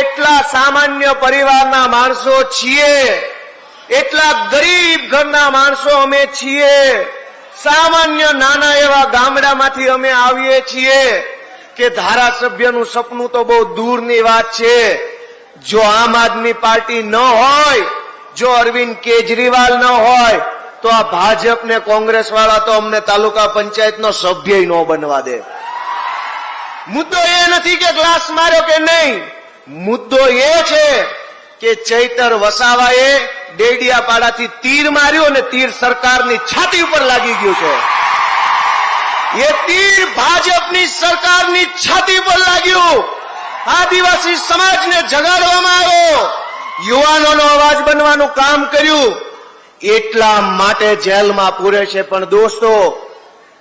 એટલા સામાન્ય પરિવારના માણસો છીએ, એટલા ગરીબ ઘરના માણસો અમે છીએ, સામાન્ય નાના એવા ગામડામાંથી અમે આવીએ છીએ કે ધારાસભ્યનું સપનું તો બહુ દૂરની વાત છે. જો આમ આદમી પાર્ટી ન હોય, જો અરવિંદ કેજરીવાલ ન હોય, તો આ ભાજપ ને કોંગ્રેસ વાળા તો અમને તાલુકા પંચાયતનો સભ્ય ન બનવા દે. મુદ્દો એ નથી કે ગ્લાસ માર્યો કે નહીં. મુદ્દો એ છે કે ચૈતર વસાવાએ ડેડિયાપાડાથી તીર માર્યો અને તીર સરકારની છાતી ઉપર લાગી ગયું છે. એ તીર ભાજપની સરકારની છાતી પર લાગ્યું. આદિવાસી સમાજને જગાડવામાં આવ્યો. યુવાનોનો અવાજ બનવાનું કામ કર્યું. એટલા માટે જેલમાં પૂરે છે પણ દોસ્તો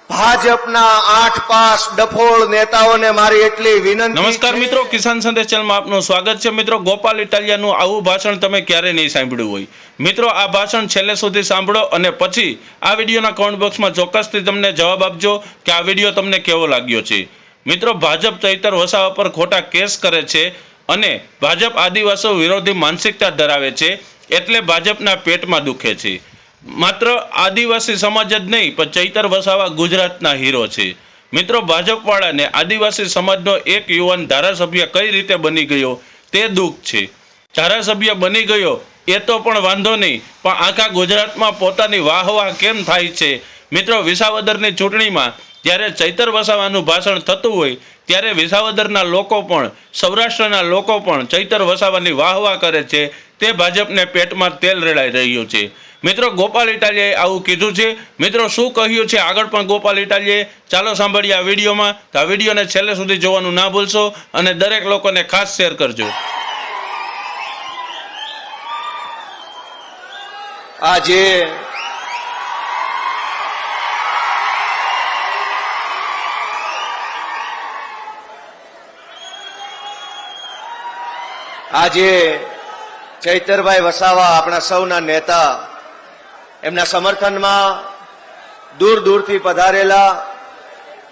ભાજપના આઠ પાસ ડફોળ નેતાઓને મારી એટલી વિનંતી નમસ્કાર મિત્રો કિસાન સંદેશ ચેનલમાં આપનું સ્વાગત છે. મિત્રો ગોપાલ ઇટાલિયાનું આવું ભાષણ તમે ક્યારે નહીં સાંભળ્યું હોય. મિત્રો આ ભાષણ છેલ્લે સુધી સાંભળો અને પછી આ વિડીયોના કોમેન્ટ બોક્સમાં ચોક્કસથી તમને જવાબ આપજો કે આ વીડિયો તમને કેવો લાગ્યો છે. મિત્રો ભાજપ ચૈતર વસાવા પર ખોટા કેસ કરે છે અને ભાજપ આદિવાસીઓ વિરોધી માનસિકતા ધરાવે છે એટલે ભાજપના પેટમાં દુખે છે. માત્ર આદિવાસી સમાજ જ નહીં, પણ ચૈતર વસાવા ગુજરાતના હીરો છે. મિત્રો, ભાજપવાળાને આદિવાસી સમાજનો એક યુવાન ધારાસભ્ય કઈ રીતે બની ગયો તે દુઃખ છે. ધારાસભ્ય બની ગયો એ તો પણ વાંધો નહીં, પણ આખા ગુજરાતમાં પોતાની વાહ વાહ કેમ થાય છે? મિત્રો, વિસાવદરની ચૂંટણીમાં જ્યારે ચૈતર વસાવાનું ભાષણ થતું હોય, ત્યારે વિસાવદરના લોકો પણ, સૌરાષ્ટ્રના લોકો પણ ચૈતર વસાવાની વાહ વાહ કરે છે. તે ભાજપને પેટમાં તેલ રેડાઈ રહ્યું છે. મિત્રો, ગોપાલ ઇટાલિયાએ આવું કીધું છે. મિત્રો, શું કહ્યું છે? આગળ પણ ગોપાલ ઇટાલિયાએ. ચાલો સાંભળીએ આ વિડીયોમાં. તો આ વિડીયોને છેલ્લે સુધી જોવાનું ના ભૂલશો અને દરેક લોકોને ખાસ શેર કરજો. આજે આજે ચૈતરભાઈ વસાવા આપણા સૌના નેતા એમના સમર્થનમાં દૂર દૂરથી પધારેલા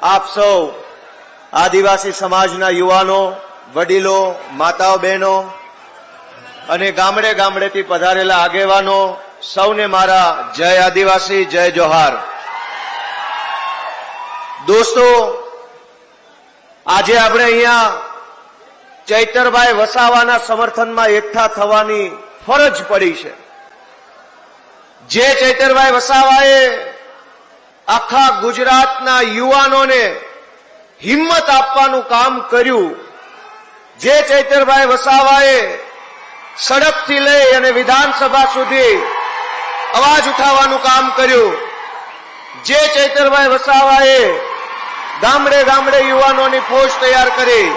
આપ સૌ આદિવાસી સમાજના યુવાનો, વડીલો, માતાઓ, બહેનો અને ગામડે ગામડેથી પધારેલા આગેવાનો, સૌને મારા જય આદિવાસી, જય જોહાર. દોસ્તો, આજે આપણે અહીંયા ચૈતરભાઈ વસાવાના સમર્થનમાં એકઠા થવાની ફરજ પડી છે. જે ચૈતરભાઈ વસાવાએ આખા ગુજરાતના યુવાનોને હિંમત આપવાનું કામ કર્યું, જે ચૈતરભાઈ વસાવાએ સડકથી લઈ અને વિધાનસભા સુધી અવાજ ઉઠાવવાનું કામ કર્યું, જે ચૈતરભાઈ વસાવાએ ગામડે ગામડે યુવાનોની ફોજ તૈયાર કરી.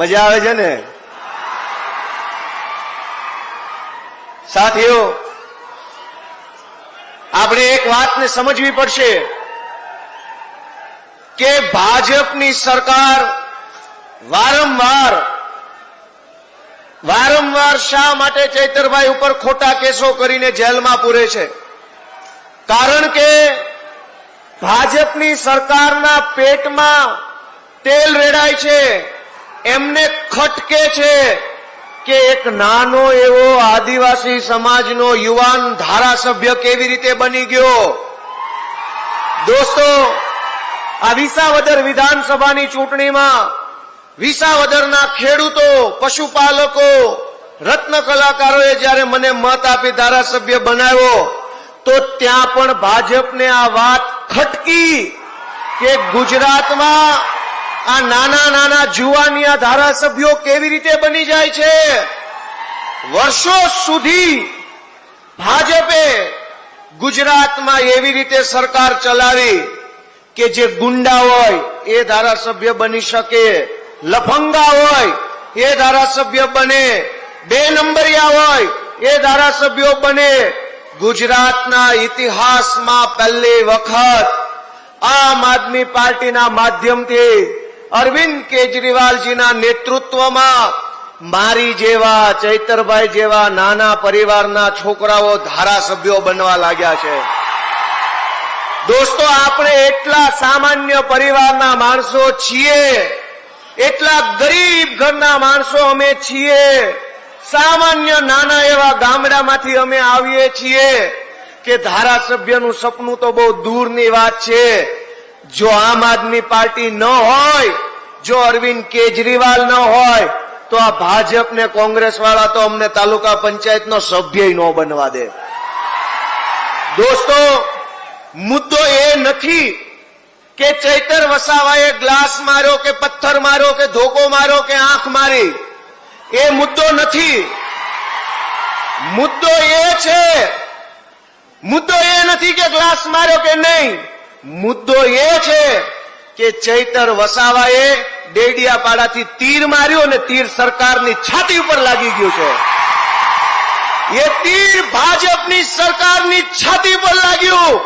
મજા આવે છે ને? સાથીઓ, આપણે એક વાતને સમજવી પડશે કે ભાજપની સરકાર વારંવાર વારંવાર શા માટે ચૈતરભાઈ ઉપર ખોટા કેસો કરીને જેલમાં પૂરે છે? કારણ કે ભાજપની સરકારના પેટમાં તેલ રેડાય છે. એમને ખટકે છે કે એક નાનો એવો આદિવાસી સમાજનો યુવાન ધારાસભ્ય કેવી રીતે બની ગયો? દોસ્તો, આ વિસાવદર વિધાનસભાની ચૂંટણીમાં વિસાવદરના ખેડૂતો, પશુપાલકો, રત્ન કલાકારોએ જ્યારે મને મત આપી ધારાસભ્ય બનાવ્યો, તો ત્યાં પણ ભાજપને આ વાત ખટકી કે ગુજરાતમાં આ નાના નાના જુવાનિયા ધારાસભ્યો કેવી રીતે બની જાય છે? વર્ષો સુધી ભાજપે ગુજરાતમાં એવી રીતે સરકાર ચલાવી કે જે ગુંડા હોય એ ધારાસભ્ય બની શકે, લફંગા હોય એ ધારાસભ્ય બને, બે નંબરિયા હોય એ ધારાસભ્યો બને. ગુજરાતના ઇતિહાસમાં પહેલી વખત આમ આદમી પાર્ટીના માધ્યમથી અરવિંદ કેજરીવાલજીના નેતૃત્વમાં મારી જેવા, ચૈતરભાઈ જેવા નાના પરિવારના છોકરાઓ ધારાસભ્યો બનવા લાગ્યા છે. દોસ્તો, આપણે એટલા સામાન્ય પરિવારના માણસો છીએ, એટલા ગરીબ ઘરના માણસો અમે છીએ, સામાન્ય નાના એવા ગામડામાંથી અમે આવીએ છીએ કે ધારાસભ્યનું સપનું તો બહુ દૂરની વાત છે. જો આમ આદમી પાર્ટી ન હોય, જો અરવિંદ કેજરીવાલ ન હોય, તો આ ભાજપ ને કોંગ્રેસ વાળા તો અમને તાલુકા પંચાયત નો સભ્ય ન બનવા દે. દોસ્તો, મુદ્દો એ નથી કે ચૈતર વસાવાએ ગ્લાસ માર્યો કે પથ્થર માર્યો કે ધોકો માર્યો કે આંખ મારી. એ મુદ્દો નથી. મુદ્દો એ છે. મુદ્દો એ નથી કે ગ્લાસ માર્યો કે નહીં. મુદ્દો એ છે કે ચૈતર વસાવાએ ડેડિયાપાડાથી તીર માર્યો અને તીર સરકારની છાતી ઉપર લાગી ગયું છે. એ તીર ભાજપની સરકારની છાતી પર લાગ્યું.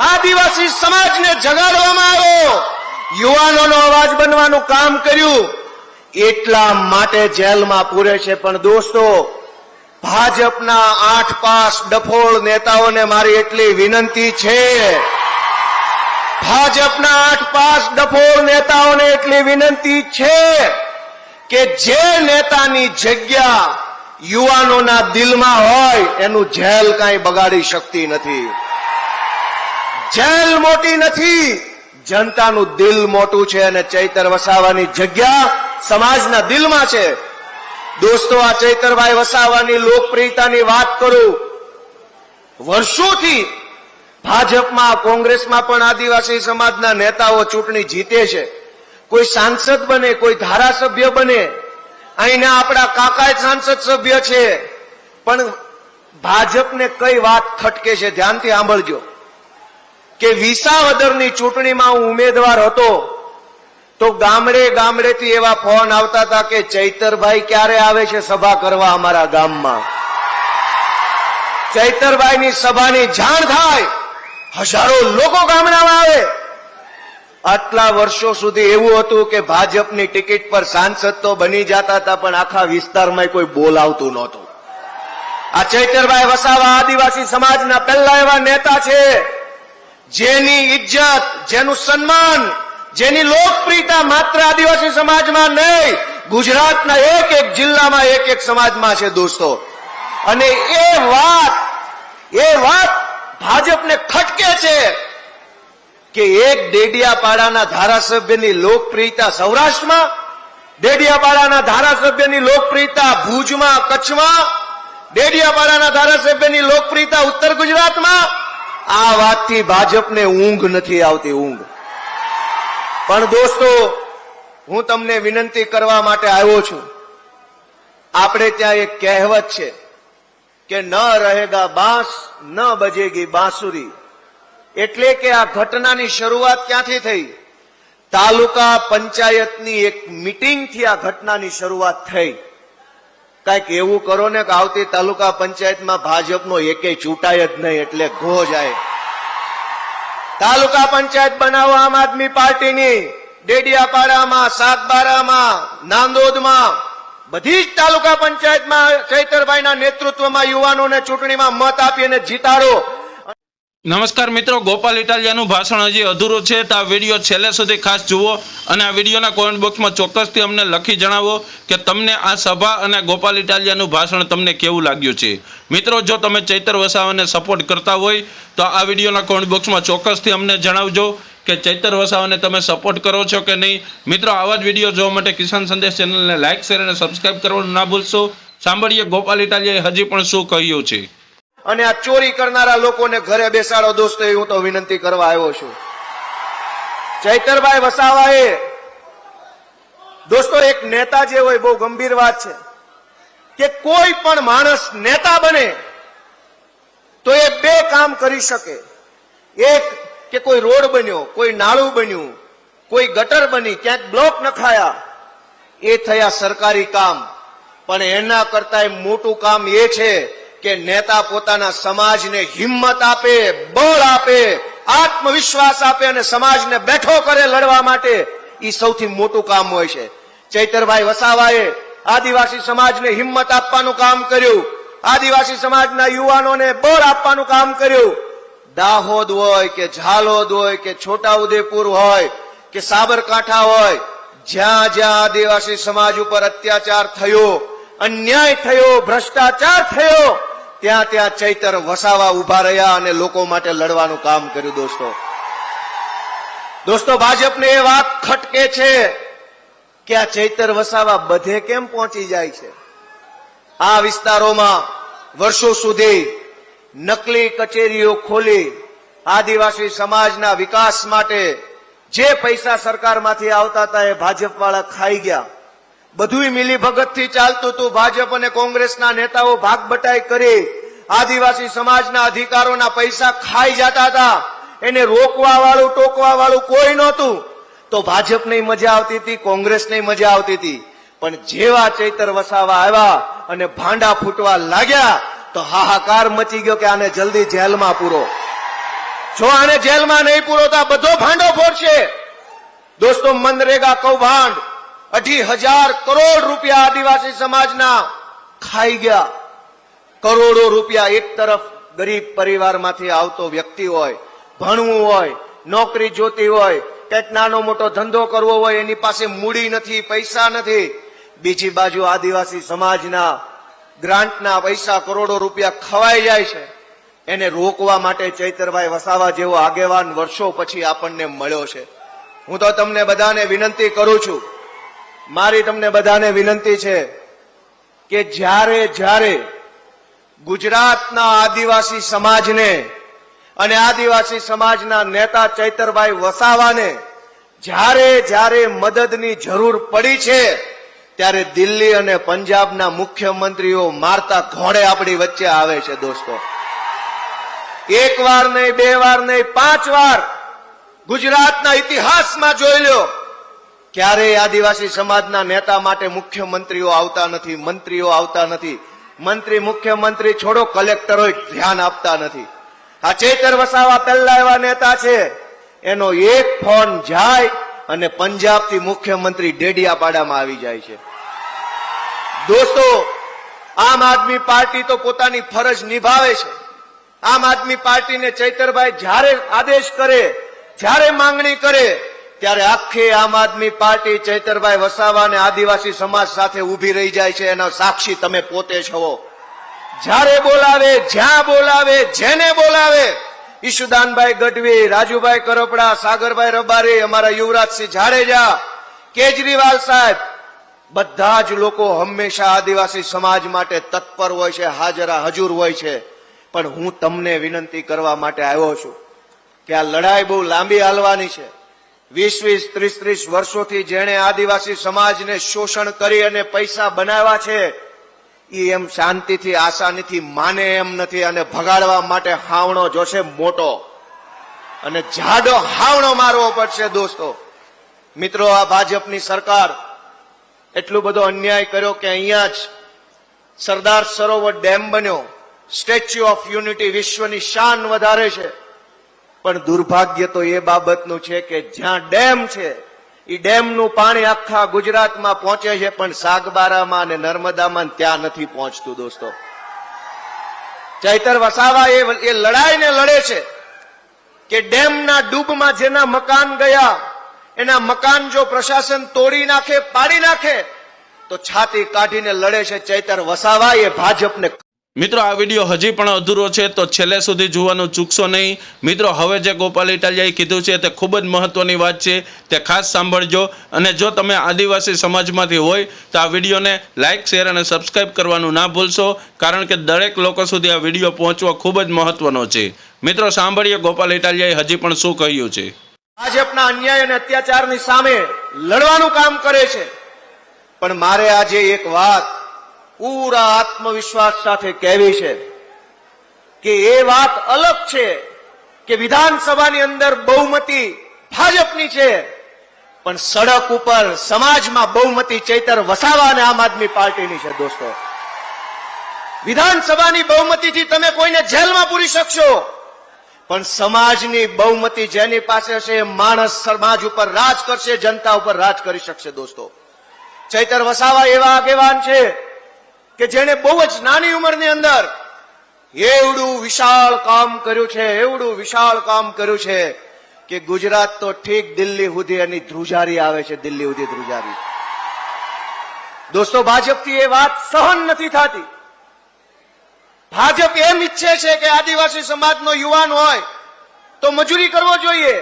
આદિવાસી સમાજને જગાડવામાં આવ્યો. યુવાનોનો અવાજ બનવાનું કામ કર્યું. એટલા માટે જેલમાં પૂરે છે પણ દોસ્તો, ભાજપના આઠ પાસ ડફોળ નેતાઓને મારી એટલી વિનંતી છે. ભાજપના આઠ પાસ ડફોર નેતાઓને એટલી વિનંતી છે કે જે નેતાની જગ્યા યુવાનોના દિલમાં હોય એનું જેલ કાંઈ બગાડી શકતી નથી. જેલ મોટી નથી, જનતાનું દિલ મોટું છે અને ચૈતર વસાવાની જગ્યા સમાજના દિલમાં છે. દોસ્તો, આ ચૈતરભાઈ વસાવાની લોકપ્રિયતાની વાત કરું. વર્ષોથી ભાજપમાં, કોંગ્રેસમાં પણ આદિવાસી સમાજના નેતાઓ ચૂંટણી જીતે છે. કોઈ સાંસદ બને, કોઈ ધારાસભ્ય બને, અહીંના આપણા કાકા સાંસદ સભ્ય છે. પણ ભાજપને કઈ વાત ખટકે છે, ધ્યાનથી સાંભળજો. કે વિસાવદરની ચૂંટણીમાં હું ઉમેદવાર હતો, તો ગામડે ગામડેથી એવા ફોન આવતા હતા કે ચૈતરભાઈ ક્યારે આવે છે સભા કરવા અમારા ગામમાં? ચૈતરભાઈની સભાની જાણ થાય. હજારો લોકો ગામડામાં આવે. આટલા વર્ષો સુધી એવું હતું કે ભાજપની ટિકિટ પર સાંસદ તો બની જતા હતા, પણ આખા વિસ્તારમાં કોઈ બોલાવતું નહોતું. આ ચૈતરભાઈ વસાવા આદિવાસી સમાજના પહેલા એવા નેતા છે. જેની ઇજ્જત, જેનું સન્માન, જેની લોકપ્રિયતા માત્ર આદિવાસી સમાજમાં નહીં, ગુજરાતના એક એક જિલ્લામાં એક એક સમાજમાં છે દોસ્તો. અને એ વાત એ વાત ભાજપને ખટકે છે કે એક ડેડિયાપાડાના ધારાસભ્યની લોકપ્રિયતા સૌરાષ્ટ્રમાં, ડેડિયાપાડાના ધારાસભ્યની લોકપ્રિયતા ભુજમાં, કચ્છમાં, ડેડિયાપાડાના ધારાસભ્યની લોકપ્રિયતા ઉત્તર ગુજરાતમાં. આ વાતથી ભાજપને ઊંઘ નથી આવતી, ઊંઘ. પણ દોસ્તો, હું તમને વિનંતી કરવા માટે આવ્યો છું. આપણે ત્યાં એક કહેવત છે કે ન રહેગા બાંસ, ન બજેગી બાંસુરી. એટલે કે આ ઘટનાની શરૂઆત ક્યાંથી થઈ? તાલુકા પંચાયતની એક મિટિંગથી આ ઘટનાની શરૂઆત થઈ. કંઈક એવું કરો ને કે આવતી તાલુકા પંચાયતમાં ભાજપનો એકેય ચૂંટાય જ નહીં એટલે ઘો જાય. તાલુકા પંચાયત બનાવો આમ આદમી પાર્ટીની. ડેડિયાપાડામાં, સાગબારામાં, નાંદોદમાં. બધી જ તાલુકા પંચાયતમાં ચૈતરભાઈના નેતૃત્વમાં યુવાનોને ચૂંટણીમાં મત આપીને જીતાડો. નમસ્કાર મિત્રો, ગોપાલ ઇટાલિયાનું ભાષણ હજી અધૂરું છે તો આ વીડિયો છેલ્લે સુધી ખાસ જુઓ અને આ વિડીયોના કોમેન્ટ બોક્સમાં ચોક્કસથી અમને લખી જણાવો કે તમને આ સભા અને ગોપાલ ઇટાલિયાનું ભાષણ તમને કેવું લાગ્યું છે. મિત્રો, જો તમે ચૈતર વસાવાને સપોર્ટ કરતા હોય તો આ વિડીયોના કોમેન્ટ બોક્સમાં ચોક્કસથી અમને જણાવજો. કે ચૈતર વસાવાને તમે સપોર્ટ કરો છો કે નહીં? મિત્રો, આવા જ વીડિયો જોવા માટે કિસાન સંદેશ ચેનલને લાઇક શેર અને સબસ્ક્રાઇબ કરવાનું ના ભૂલશો. સાંભળીએ ગોપાલ ઇટાલિયાએ હજી પણ શું કહ્યું છે. અને આ ચોરી કરનારા લોકોને ઘરે બેસાડો દોસ્તો, એ હું તો વિનંતી કરવા આવ્યો છું. ચૈતરભાઈ વસાવાએ, દોસ્તો, એક નેતા જે હોય, બહુ ગંભીર વાત છે, કે કોઈ પણ માણસ નેતા બને, તો એ બે કામ કરી શકે. એક કે કોઈ રોડ બન્યો, કોઈ નાળું બન્યું, કોઈ ગટર બની, ક્યાંક બ્લોક નખાયા. એ થયા સરકારી કામ. પણ એના કરતા મોટું કામ એ છે કે નેતા પોતાના સમાજને હિંમત આપે, બળ આપે, આત્મવિશ્વાસ આપે અને સમાજને બેઠો કરે લડવા માટે. એ સૌથી મોટું કામ હોય છે. ચૈતરભાઈ વસાવાએ આદિવાસી સમાજને હિંમત આપવાનું કામ કર્યું. આદિવાસી સમાજના યુવાનોને બળ આપવાનું કામ કર્યું. દાહોદ હોય કે ઝાલોદ હોય કે છોટાઉદેપુર હોય કે સાબરકાંઠા હોય, જ્યાં જ્યાં આદિવાસી સમાજ ઉપર અત્યાચાર થયો, અન્યાય થયો, ભ્રષ્ટાચાર થયો, ત્યાં ત્યાં ચૈતર વસાવા ઊભા રહ્યા અને લોકો માટે લડવાનું કામ કર્યું, દોસ્તો. દોસ્તો, ભાજપને એ વાત ખટકે છે કે આ ચૈતર વસાવા બધે કેમ પહોંચી જાય છે? આ વિસ્તારોમાં વર્ષો સુધી નકલી કચેરીઓ ખોલી આદિવાસી સમાજના વિકાસ માટે જે પૈસા સરકારમાંથી આવતા હતા એ ભાજપ વાળા ખાઈ ગયા. બધુંય મિલી ભગતથી ચાલતું હતું. ભાજપ અને કોંગ્રેસના નેતાઓ ભાગ બટાઈ કરી આદિવાસી સમાજના અધિકારોના પૈસા ખાઈ જતા હતા. એને રોકવા વાળું ટોકવા વાળું કોઈ નહોતું. તો ભાજપને મજા આવતી હતી, કોંગ્રેસને મજા આવતી હતી. પણ જેવા ચૈતર વસાવા આવ્યા અને ભાંડા ફૂટવા લાગ્યા તો હાહાકાર મચી ગયો કે આને જલ્દી જેલમાં પૂરો. જો આને જેલમાં નહીં પૂરો તો આ બધો ભાંડો ફોડશે. દોસ્તો, મનરેગા કૌભાંડ અઢી હજાર કરોડ રૂપિયા આદિવાસી સમાજના ખાઈ ગયા. કરોડો રૂપિયા એક તરફ ગરીબ પરિવારમાંથી આવતો વ્યક્તિ હોય, ભણવું હોય, નોકરી જોતી હોય, કંઈક નાનો મોટો ધંધો કરવો હોય, એની પાસે મૂડી નથી, પૈસા નથી. બીજી બાજુ આદિવાસી સમાજના ગ્રાન્ટના પૈસા કરોડો રૂપિયા ખવાઈ જાય છે. એને રોકવા માટે ચૈતરભાઈ વસાવા જેવો આગેવાન વર્ષો પછી આપણને મળ્યો છે. હું તો તમને બધાને વિનંતી કરું છું. મારી તમને બધાને વિનંતી છે કે જ્યારે જ્યારે ગુજરાતના આદિવાસી સમાજને અને આદિવાસી સમાજના નેતા ચૈતરભાઈ વસાવાને જ્યારે જ્યારે મદદની જરૂર પડી છે ત્યારે દિલ્હી અને પંજાબના મુખ્યમંત્રીઓ મારતા ઘોડે આપણી વચ્ચે આવે છે દોસ્તો. એક વાર નહીં, બે વાર નહીં, પાંચ વાર ગુજરાતના ઇતિહાસમાં જોઈ લો ક્યારેય આદિવાસી સમાજના નેતા માટે મુખ્યમંત્રીઓ આવતા નથી, મંત્રીઓ આવતા નથી. મંત્રી, મુખ્યમંત્રી છોડો કલેક્ટરો ધ્યાન આપતા નથી. આ ચેતર વસાવા પહેલા એવા નેતા છે. એનો એક ફોન જાય અને પંજાબથી મુખ્યમંત્રી ડેડિયાપાડામાં આવી જાય છે. દોસ્તો, આમ આદમી પાર્ટી તો પોતાની ફરજ નિભાવે છે. આમ આદમી પાર્ટીને ચૈતરભાઈ જ્યારે આદેશ કરે, જ્યારે માંગણી કરે, ત્યારે આખી આમ આદમી પાર્ટી ચૈતરભાઈ વસાવા અને આદિવાસી સમાજ સાથે ઊભી રહી જાય છે. એના સાક્ષી તમે પોતે છો જ્યારે બોલાવે, જ્યાં બોલાવે, જેને બોલાવે ઈશુદાનભાઈ ગઢવી, રાજુભાઈ કરપડા, સાગરભાઈ રબારી, અમારા યુવરાજસિંહ જાડેજા, કેજરીવાલ સાહેબ, બધા જ લોકો હંમેશા આદિવાસી સમાજ માટે તત્પર હોય છે, હાજરા હજુર હોય છે. પણ હું તમને વિનંતી કરવા માટે આવ્યો છું કે આ લડાઈ બહુ લાંબી હાલવાની છે. વીસ વીસ ત્રીસ ત્રીસ વર્ષોથી જેણે આદિવાસી સમાજને શોષણ કરી અને પૈસા બનાવ્યા છે એ એમ શાંતિથી, આસાનીથી માને એમ નથી અને ભગાડવા માટે હાવણો જોશે મોટો. અને જાડો હાવણો મારવો પડશે દોસ્તો. મિત્રો, આ ભાજપની સરકાર એટલો બધો અન્યાય કર્યો કે અહીંયા જ સરદાર સરોવર ડેમ બન્યો. સ્ટેચ્યુ ઓફ યુનિટી વિશ્વની શાન વધારે છે. પણ દુર્ભાગ્ય તો એ બાબતનું છે કે જ્યાં ડેમ છે એ ડેમનું પાણી આખા ગુજરાતમાં પહોંચે છે, પણ સાગબારામાં અને નર્મદામાં ત્યાં નથી પહોંચતું, દોસ્તો. ચૈતર વસાવા એ એ લડાઈને લડે છે કે ડેમના ડૂબમાં જેના મકાન ગયા, એના મકાન જો પ્રશાસન તોડી નાખે, પાડી નાખે, તો છાતી કાઢીને લડે છે ચૈતર વસાવા એ ભાજપને મિત્રો, આ વીડિયો હજી પણ અધૂરો છે, તો છેલ્લે સુધી જોવાનું ચૂકશો નહીં. મિત્રો, હવે જે ગોપાલ ઇટાલિયાએ કીધું છે, તે ખૂબ જ મહત્ત્વની વાત છે, તે ખાસ સાંભળજો. અને જો તમે આદિવાસી સમાજમાંથી હોય, તો આ વિડીયોને લાઇક શેર અને સબસ્ક્રાઇબ કરવાનું ના ભૂલશો, કારણ કે દરેક લોકો સુધી આ વીડિયો પહોંચવો ખૂબ જ મહત્વનો છે. મિત્રો, સાંભળીએ ગોપાલ ઇટાલિયાએ હજી પણ શું કહ્યું છે. ભાજપના અન્યાય અને અત્યાચારની સામે લડવાનું કામ કરે છે. પણ મારે આજે એક વાત પૂરા આત્મવિશ્વાસ સાથે કહેવી છે કે એ વાત અલગ છે કે વિધાનસભાની અંદર બહુમતી ભાજપની છે, પણ સડક ઉપર સમાજમાં બહુમતી ચૈતર વસાવા અને આમ આદમી પાર્ટીની છે દોસ્તો. વિધાનસભાની બહુમતીથી તમે કોઈને જેલમાં પૂરી શકશો, પણ સમાજની બહુમતી જેની પાસે હશે માણસ સમાજ ઉપર રાજ કરશે, જનતા ઉપર રાજ કરી શકશે દોસ્તો. ચૈતર વસાવા એવા આગેવાન છે કે જેને બહુ જ નાની ઉંમરની અંદર એવડું વિશાળ કામ કર્યું છે, એવડું વિશાળ કામ કર્યું છે કે ગુજરાત તો ઠીક દિલ્હી સુધી એની ધ્રુજારી આવે છે, દિલ્હી સુધી ધ્રુજારી. દોસ્તો, ભાજપથી એ વાત સહન નથી થતી. ભાજપ એમ ઈચ્છે છે કે આદિવાસી સમાજનો યુવાન હોય તો મજૂરી કરવો જોઈએ.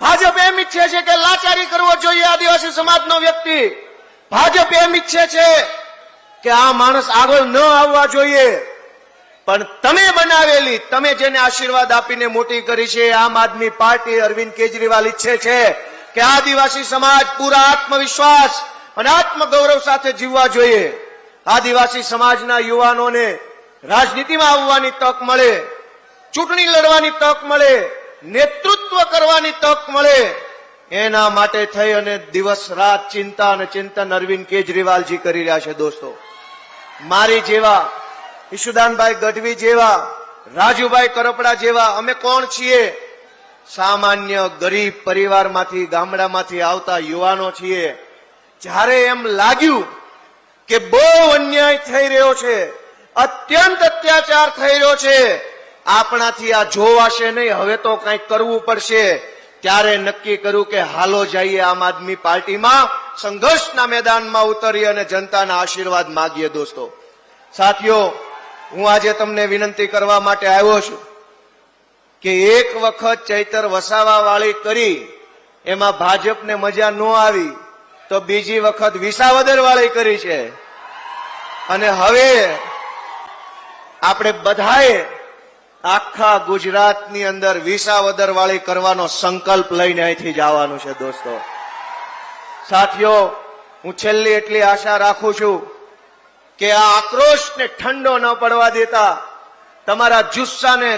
ભાજપ એમ ઈચ્છે છે કે લાચારી કરવો જોઈએ આદિવાસી સમાજનો વ્યક્તિ. ભાજપ એમ ઈચ્છે છે કે આ માણસ આગળ ન આવવા જોઈએ. પણ તમે બનાવેલી, તમે જેને આશીર્વાદ આપીને મોટી કરી છે, આમ આદમી પાર્ટી અરવિંદ કેજરીવાલ ઈચ્છે છે કે આદિવાસી સમાજ પૂરા આત્મવિશ્વાસ અને આત્મગૌરવ સાથે જીવવા જોઈએ. આદિવાસી સમાજના યુવાનોને રાજનીતિમાં આવવાની તક મળે, ચૂંટણી લડવાની તક મળે, નેતૃત્વ કરવાની તક મળે. એના માટે થઈ અને દિવસ રાત ચિંતા અને ચિંતન અરવિંદ કેજરીવાલજી કરી રહ્યા છે દોસ્તો. મારી જેવા, ઈશુદાનભાઈ ગઢવી જેવા, રાજુભાઈ કરપડા જેવા, અમે કોણ છીએ? સામાન્ય ગરીબ પરિવારમાંથી, ગામડામાંથી આવતા યુવાનો છીએ. જ્યારે એમ લાગ્યું કે બહુ અન્યાય થઈ રહ્યો છે, અત્યંત અત્યાચાર થઈ રહ્યો છે, આપણાથી આ જોવાશે નહીં, હવે તો કંઈક કરવું પડશે. ત્યારે નક્કી કર્યું કે હાલો જઈએ આમ આદમી પાર્ટીમાં સંઘર્ષના મેદાનમાં ઉતરી અને જનતાના આશીર્વાદ માગીએ દોસ્તો. સાથીઓ, હું આજે તમને વિનંતી કરવા માટે આવ્યો છું કે એક વખત ચૈતર વસાવા વાળી કરી, એમાં ભાજપને મજા ન આવી, તો બીજી વખત વિસાવદર વાળી કરી છે. અને હવે આપણે બધાએ આખા ગુજરાતની અંદર વિસાવદર વાળી કરવાનો સંકલ્પ લઈને અહીંથી જવાનું છે દોસ્તો. સાથીઓ, હું છેલ્લી એટલી આશા રાખું છું કે આ આક્રોશને ઠંડો ન પડવા દેતા, તમારા જુસ્સાને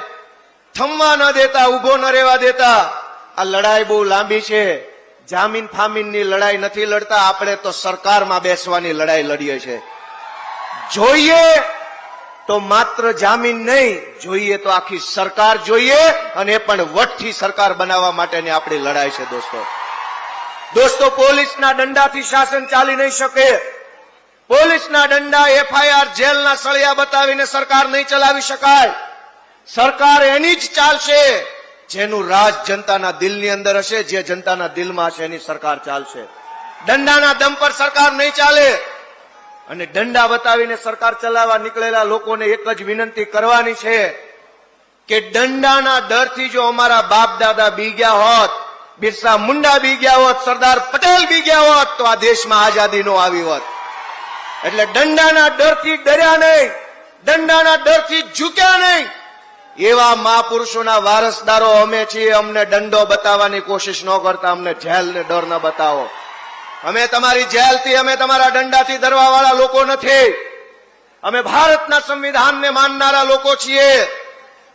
થમવા ન દેતા ઊભો ન રહેવા દેતા, આ લડાઈ બહુ લાંબી છે. જામીન ફામીનની લડાઈ નથી લડતા, આપણે તો સરકારમાં બેસવાની લડાઈ લડીએ છીએ જોઈએ તો માત્ર જામીન નહીં, જોઈએ તો આખી સરકાર જોઈએ અને એ પણ વટથી સરકાર બનાવવા માટેની આપણી લડાઈ છે, દોસ્તો. દોસ્તો, પોલીસના દંડાથી શાસન ચાલી નહીં શકે. પોલીસના દંડા એફઆઈઆર જેલના સળિયા બતાવીને સરકાર નહીં ચલાવી શકાય. સરકાર એની જ ચાલશે જેનું રાજ જનતાના દિલની અંદર હશે, જે જનતાના દિલમાં હશે એની સરકાર ચાલશે. દંડાના દમ પર સરકાર નહીં ચાલે. અને દંડા બતાવીને સરકાર ચલાવવા નીકળેલા લોકોને એક જ વિનંતી કરવાની છે કે દંડાના ડરથી જો અમારા બાપ દાદા બી ગયા હોત બિરસા મુંડા બી ગયા હોત, સરદાર પટેલ બી ગયા હોત, તો આ દેશમાં આઝાદી નો આવી હોત. એટલે દંડાના ડરથી ડર્યા નહીં, દંડાના ડરથી ઝૂક્યા નહીં. એવા મહાપુરુષોના વારસદારો અમે છીએ, અમને દંડો બતાવવાની કોશિશ ન કરતા, અમને જેલ ને ડર ન બતાવો. અમે તમારી જેલથી, અમે તમારા દંડાથી ડરવા વાળા લોકો નથી. અમે ભારતના સંવિધાનને માનનારા લોકો છીએ.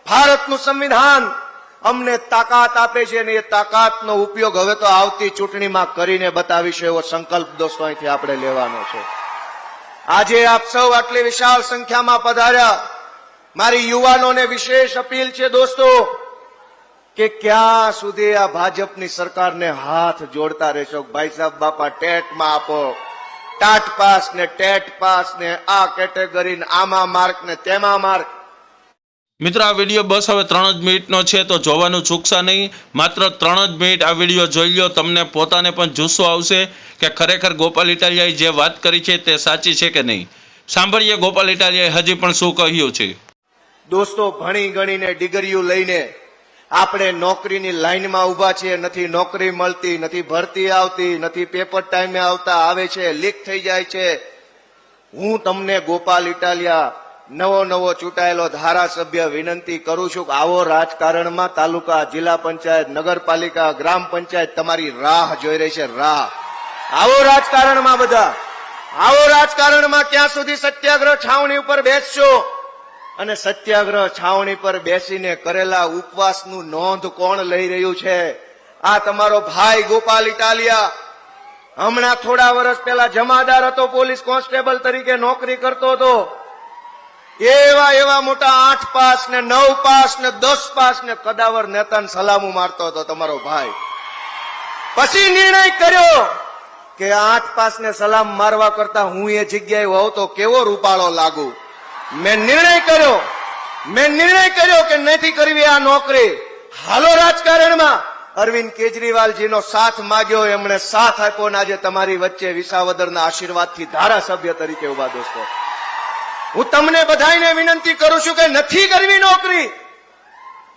ભારતનું સંવિધાન અમને તાકાત આપે છે અને એ તાકાતનો ઉપયોગ હવે તો આવતી ચૂંટણીમાં કરીને બતાવીશું એવો સંકલ્પ દોસ્તો અહીંથી આપણે લેવાનો છે. આજે આપ સૌ આટલી વિશાળ સંખ્યામાં પધાર્યા. મારી યુવાનોને વિશેષ અપીલ છે દોસ્તો, કે ક્યાં સુધી આ ભાજપની સરકારને હાથ જોડતા રહેશો? ભાઈ સાહેબ, બાપા, ટેટમાં આપો. ટાટ પાસ ને ટેટ પાસ ને આ કેટેગરી આમાં માર્ક ને તેમાં માર્ક. મિત્રો, આ વીડિયો બસ હવે ત્રણ જ મિનિટનો છે, તો જોવાનું ચૂકશા નહીં. માત્ર ત્રણ જ મિનિટ આ વીડિયો જોઈ લો તમને પોતાને પણ જુસ્સો આવશે કે ખરેખર ગોપાલ ઇટાલિયાએ જે વાત કરી છે તે સાચી છે કે નહીં. સાંભળીએ ગોપાલ ઇટાલિયાએ હજી પણ શું કહ્યું છે. દોસ્તો, ભણી ગણીને ડિગ્રીઓ લઈને આપણે નોકરીની લાઈનમાં ઊભા છીએ, નથી નોકરી મળતી, નથી ભરતી આવતી, નથી પેપર ટાઈમે આવતા, આવે છે લીક થઈ જાય છે. હું તમને ગોપાલ ઇટાલિયા નવો નવો ચૂંટાયેલો ધારાસભ્ય વિનંતી કરું છું કે આવો રાજકારણમાં તાલુકા, જિલ્લા પંચાયત, નગરપાલિકા, ગ્રામ પંચાયત તમારી રાહ જોઈ રહી છે, રાહ. આવો રાજકારણમાં બધા. આવો રાજકારણમાં ક્યાં સુધી સત્યાગ્રહ છાવણી ઉપર બેસશો? અને સત્યાગ્રહ છાવણી પર બેસીને કરેલા ઉપવાસનું નોંધ કોણ લઈ રહ્યું છે? આ તમારો ભાઈ ગોપાલ ઇટાલિયા. હમણાં થોડા વર્ષ પહેલા જમાદાર હતો, પોલીસ કોન્સ્ટેબલ તરીકે નોકરી કરતો હતો. એવા એવા મોટા આઠ પાસ ને નવ પાસ ને દસ પાસ ને કદાવર નેતાને સલામું મારતો હતો તમારો ભાઈ. પછી નિર્ણય કર્યો કે આઠ પાસને સલામ મારવા કરતા હું એ જગ્યાએ હોઉં તો કેવો રૂપાળો લાગુ? મેં નિર્ણય કર્યો. મેં નિર્ણય કર્યો કે નથી કરવી આ નોકરી. હાલો રાજકારણમાં. અરવિંદ કેજરીવાલજીનો સાથ માગ્યો, એમણે સાથ આપ્યો ને આજે તમારી વચ્ચે વિસાવદરના આશીર્વાદથી ધારાસભ્ય તરીકે ઊભા દોસ્તો. હું તમને બધાને વિનંતી કરું છું કે નથી કરવી નોકરી.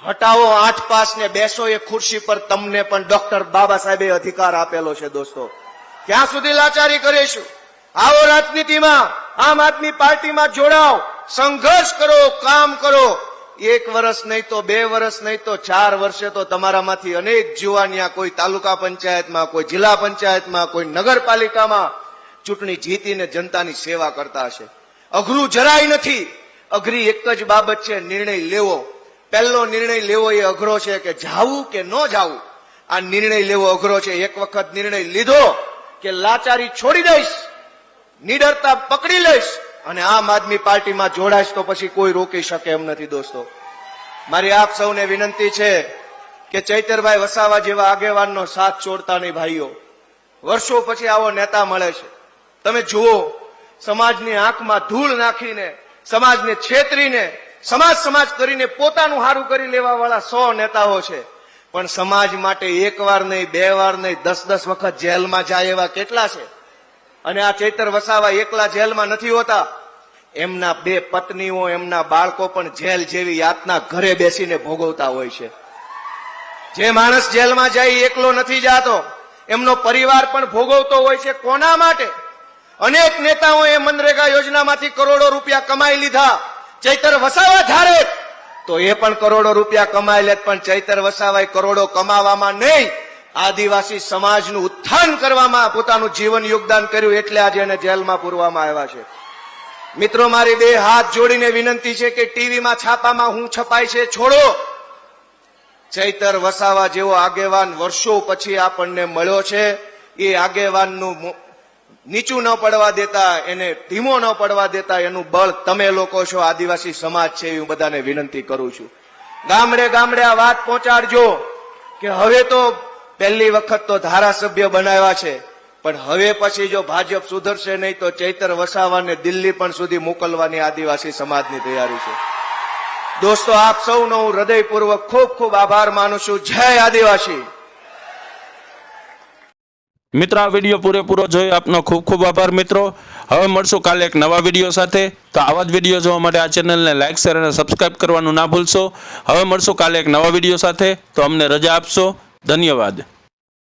હટાવો આઠ પાસ ને બેસો એ ખુરશી પર તમને પણ ડોક્ટર બાબા સાહેબે અધિકાર આપેલો છે દોસ્તો. ક્યાં સુધી લાચારી કરીશું. આવો રાજનીતિમાં, આમ આદમી પાર્ટીમાં જોડાઓ, સંઘર્ષ કરો, કામ કરો. એક વર્ષ નહીં તો બે વર્ષ નહીં તો ચાર વર્ષે તો તમારામાંથી અનેક જુવાનિયા કોઈ તાલુકા પંચાયતમાં, કોઈ જિલ્લા પંચાયતમાં, કોઈ નગરપાલિકામાં ચૂંટણી જીતીને જનતાની સેવા કરતા હશે. અઘરું જરાય નથી. અઘરી એક જ બાબત છે, નિર્ણય લેવો. પહેલો નિર્ણય લેવો એ અઘરો છે કે જાવું કે ન જાવું. આ નિર્ણય લેવો અઘરો છે. એક વખત નિર્ણય લીધો કે લાચારી છોડી દઈશ, નિડરતા પકડી લઈશ અને આમ આદમી પાર્ટીમાં જોડાઈશ તો પછી કોઈ રોકી શકે એમ નથી દોસ્તો. મારી આપ સૌને વિનંતી છે કે ચૈતરભાઈ વસાવા જેવા આગેવાનનો સાથ છોડતા નહીં ભાઈઓ. વર્ષો પછી આવો નેતા મળે છે. તમે જુઓ સમાજની આંખમાં ધૂળ નાખીને, સમાજને છેતરીને, સમાજ સમાજ કરીને પોતાનું સારું કરી લેવા વાળા સો નેતાઓ છે. પણ સમાજ માટે એક વાર નહીં, બે વાર નહીં, દસ દસ વખત જેલમાં જાય એવા કેટલા છે? અને આ ચૈતર વસાવા એકલા જેલમાં નથી હોતા. એમના બે પત્નીઓ, એમના બાળકો પણ જેલ જેવી યાતના ઘરે બેસીને ભોગવતા હોય છે. જે માણસ જેલમાં જાય એકલો નથી જાતો. એમનો પરિવાર પણ ભોગવતો હોય છે કોના માટે? અનેક નેતાઓએ મનરેગા યોજનામાંથી કરોડો રૂપિયા કમાઈ લીધા. ચૈતર વસાવા ધારે તો એ પણ કરોડો રૂપિયા કમાઈ લેત, પણ ચૈતર વસાવાએ કરોડો કમાવામાં નહીં. આદિવાસી સમાજનું ઉત્થાન કરવામાં પોતાનું જીવન યોગદાન કર્યું એટલે આજે એને જેલમાં પૂરવામાં આવ્યા છે. મિત્રો, મારી બે હાથ જોડીને વિનંતી છે કે ટીવીમાં છાપામાં હું છપાય છે, છોડો. ચૈતર વસાવા જેવો આગેવાન વર્ષો પછી આપણને મળ્યો છે. એ આગેવાનનું નીચું ન પડવા દેતા, એને ધીમો ન પડવા દેતા, એનું બળ તમે લોકો છો, આદિવાસી સમાજ છે હું બધાને વિનંતી કરું છું. ગામડે ગામડે આ વાત પહોંચાડજો, કે હવે તો પહેલી વખત તો ધારાસભ્ય બનાવ્યા છે, પણ હવે પછી જો ભાજપ સુધરશે નહીં, તો ચૈતર વસાવાને દિલ્હી પણ સુધી મોકલવાની આદિવાસી સમાજની તૈયારી છે. દોસ્તો, આપ સૌનો હું હૃદયપૂર્વક ખૂબ ખૂબ આભાર માનું છું. જય આદિવાસી! મિત્રો, આ વીડિયો પૂરેપૂરો જોયો આપનો ખૂબ ખૂબ આભાર મિત્રો. હવે મળશું કાલે એક નવા વીડિયો સાથે. તો આવા જ વીડિયો જોવા માટે આ ચેનલને લાઇક શેર અને સબસ્ક્રાઇબ કરવાનું ના ભૂલશો. હવે મળશું કાલે એક નવા વીડિયો સાથે. તો અમને રજા આપશો. ધન્યવાદ.